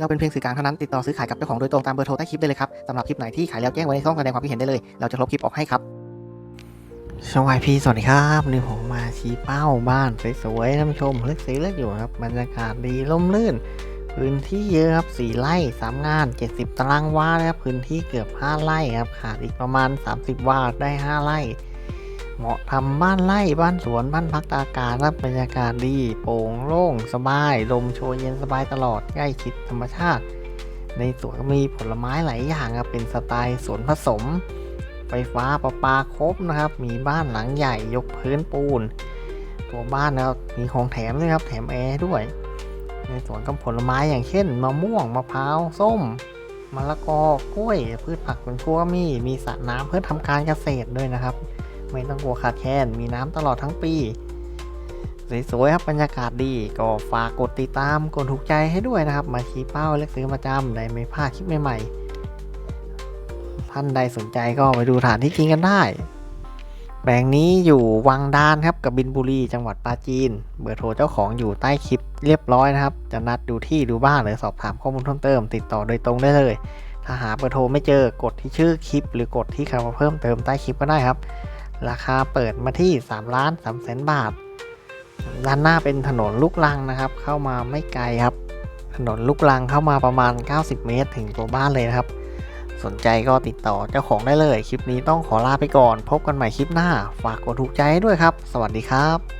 เราเป็นเพียงสื่อกลางเท่านั้นติดต่อซื้อขายกับเจ้าของโดยตรงตามเบอร์โทรใต้คลิปได้เลยครับสำหรับคลิปไหนที่ขายแล้วแจ้งไว้ในช่องแสดงความคิดเห็นได้เลย เราจะลบคลิปออกให้ครับสวัสดีพี่สวัสดีครับนี่ผมมาชี้เป้าบ้านสวยๆท่านผู้ชมเลือกซื้อเลือกอยู่ครับบรรยากาศดีร่มรื่น พื้นที่เยอะครับ4ไร่3งาน 70 ตารางวานะครับพื้นที่เกือบ 5 ไร่ครับขาดอีกประมาณ 30 วาได้ 5 ไร่ เหมาะทำบ้านไร่บ้านสวนบ้านพักตากอากาศรับบรรยากาศดี โปร่งโล่งสบาย ลมโชยเย็นสบายตลอดใกล้ชิดธรรมชาติ ในสวนก็มีผลไม้หลายอย่างครับเป็นสไตล์สวนผสม ไฟฟ้าประปาครบนะครับ มีบ้านหลังใหญ่ยกพื้นปูน ตัวบ้านนะครับมีของแถมด้วยครับแถมแอร์ด้วย ในสวนก็ผลไม้อย่างเช่นมะม่วงมะพร้าวส้มมะละกอกล้วย พืชผักสวนครัวมีมีสระน้ำเพื่อทำการเกษตรด้วยนะครับ ไม่ต้องกลัวขาดแคลนมีน้ำตลอดทั้งปี สวยๆครับบรรยากาศดี ก็ฝากกดติดตามกดถูกใจให้ด้วยนะครับ มาชี้เป้าเลือกซื้อประจำได้ไม่พลาดคลิปใหม่ๆ ท่านใดสนใจก็ไปดูฐานที่จริงกันได้แปลงนี้อยู่วังดานครับกับบินบุรีจังหวัดปราจีน เบอร์โทรเจ้าของอยู่ใต้คลิปเรียบร้อยนะครับ จะนัดดูที่ดูบ้านหรือสอบถามข้อมูลเพิ่มเติม ติดต่อโดยตรงได้เลย ถ้าหาเบอร์โทรไม่เจอกดที่ชื่อคลิป หรือกดที่คำว่าเพิ่มเติมใต้คลิปก็ได้ครับ ราคาเปิดมาที่3ล้าน3แสนบาท ด้านหน้าเป็นถนนลูกลังนะครับ เข้ามาไม่ไกลครับ ถนนลูกลังเข้ามาประมาณ 90 เมตรถึงตัวบ้านเลยนะครับ สนใจก็ติดต่อเจ้าของได้เลย คลิปนี้ต้องขอลาไปก่อน พบกันใหม่คลิปหน้า ฝากกดถูกใจให้ด้วยครับ สวัสดีครับ